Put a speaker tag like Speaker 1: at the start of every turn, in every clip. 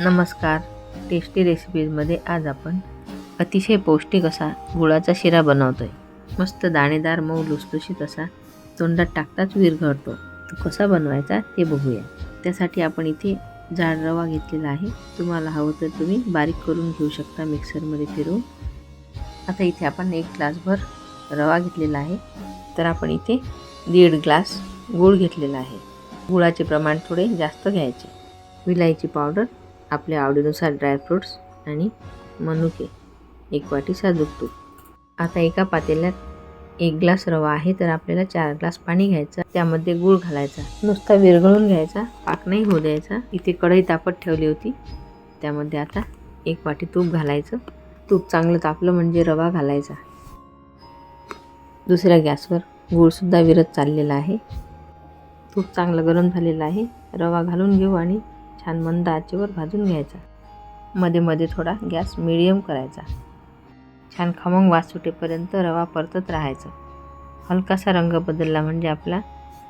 Speaker 1: नमस्कार. टेस्टी रेसिपीजमध्ये आज आपण अतिशय पौष्टिक असा गुळाचा शिरा बनवतो आहे मस्त दाणेदार मऊ लुसलुशीत असा तोंडात टाकताच विरघळतो तो कसा बनवायचा ते बघूया. त्यासाठी आपण इथे जाड रवा घेतलेला आहे. तुम्हाला हवं तर तुम्ही बारीक करून घेऊ शकता मिक्सरमध्ये फिरवून. आता इथे आपण एक ग्लासभर रवा घेतलेला आहे. तर आपण इथे दीड ग्लास गूळ घेतलेला आहे. गुळाचे प्रमाण थोडे जास्त घ्यायचे. विलायची पावडर आपल्या आवडीनुसार ड्रायफ्रूट्स आणि मनुके. एक वाटी साजूक तूप. आता एका पातेल्यात एक ग्लास रवा आहे तर आपल्याला चार ग्लास पाणी घ्यायचं त्यामध्ये गूळ घालायचा. नुसता विरघळून घ्यायचा पाक नाही होऊ द्यायचा. इथे कढई तापत ठेवली होती. त्यामध्ये आता एक वाटी तूप घालायचं. तूप चांगलं तापलं म्हणजे रवा घालायचा. दुसऱ्या गॅसवर गूळसुद्धा विरत चाललेला आहे. तूप चांगलं गरम झालेलं आहे. रवा घालून घेऊ आणि छान मंद आचेवर भाजून घ्यायचा. मध्ये मध्ये थोडा गॅस मिडियम करायचा. छान खमंग वास सुटेपर्यंत रवा परतत राहायचा. हलकासा रंग बदलला म्हणजे आपला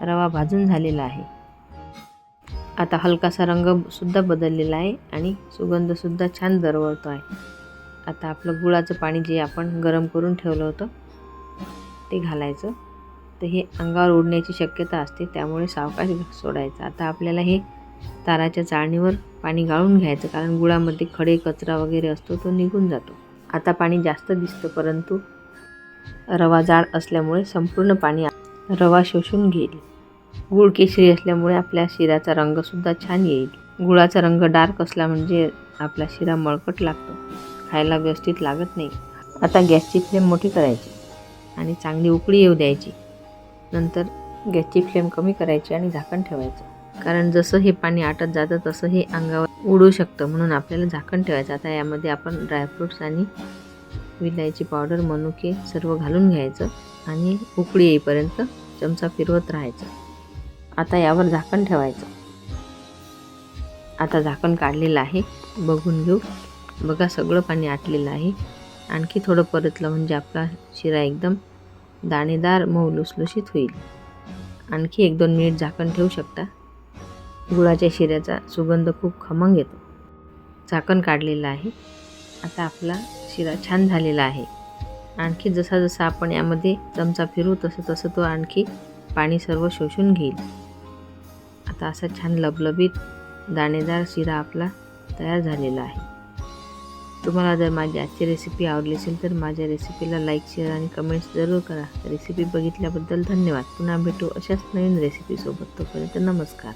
Speaker 1: रवा भाजून झालेला आहे. आता हलकासा रंगसुद्धा बदललेला आहे आणि सुगंधसुद्धा छान दरवळतो आहे. आता आपलं गुळाचं पाणी जे आपण गरम करून ठेवलं होतं ते घालायचं. तर हे अंगावर उडण्याची शक्यता असते त्यामुळे सावकाश सोडायचं. आता आपल्याला हे ताराच्या चाळणीवर पाणी गाळून घ्यायचं कारण गुळामध्ये खडे कचरा वगैरे असतो तो निघून जातो. आता पाणी जास्त दिसतं परंतु रवा जाड असल्यामुळे संपूर्ण पाणी रवा शोषून घेईल. गुळ केशरी असल्यामुळे आपल्या शिराचा रंगसुद्धा छान येईल. गुळाचा रंग डार्क असला म्हणजे आपला शिरा मळकट लागतो. खायला व्यवस्थित लागत नाही. आता गॅसची फ्लेम मोठी करायची आणि चांगली उकळी येऊ द्यायची. नंतर गॅसची फ्लेम कमी करायची आणि झाकण ठेवायचं. कारण जसं हे पाणी आटत जातं तसं हे अंगावर उडू शकतं म्हणून आपल्याला झाकण ठेवायचं. आता यामध्ये आपण ड्रायफ्रूट्स आणि विलायची पावडर मनुके सर्व घालून घ्यायचं आणि उकळी येईपर्यंत चमचा फिरवत राहायचं. आता यावर झाकण ठेवायचं. आता झाकण काढलेलं आहे. बघून घेऊ. बघा सगळं पाणी आटलेलं आहे. आणखी थोडं परतलं म्हणजे आपला शिरा एकदम दाणेदार मऊ लुसलुशीत होईल. आणखी एक दोन मिनिट झाकण ठेवू शकता? गुळाच्या शिऱ्याचा सुगंध खूप खमंग येतो. झाकण काढलेलं आहे. आता आपला शिरा छान झालेला आहे. आणखी जसा जसा आपण यामध्ये चमचा फिरू तसं तसं तो आणखी पाणी सर्व शोषून घेईल. आता असा छान लबलबीत दाणेदार शिरा आपला तयार झालेला आहे. तुम्हाला जर माझी आजची रेसिपी आवडली असेल तर माझ्या रेसिपीला लाईक शेअर आणि कमेंट्स जरूर करा. रेसिपी बघितल्याबद्दल धन्यवाद. पुन्हा भेटू अशाच नवीन रेसिपीसोबत तोपर्यंत नमस्कार.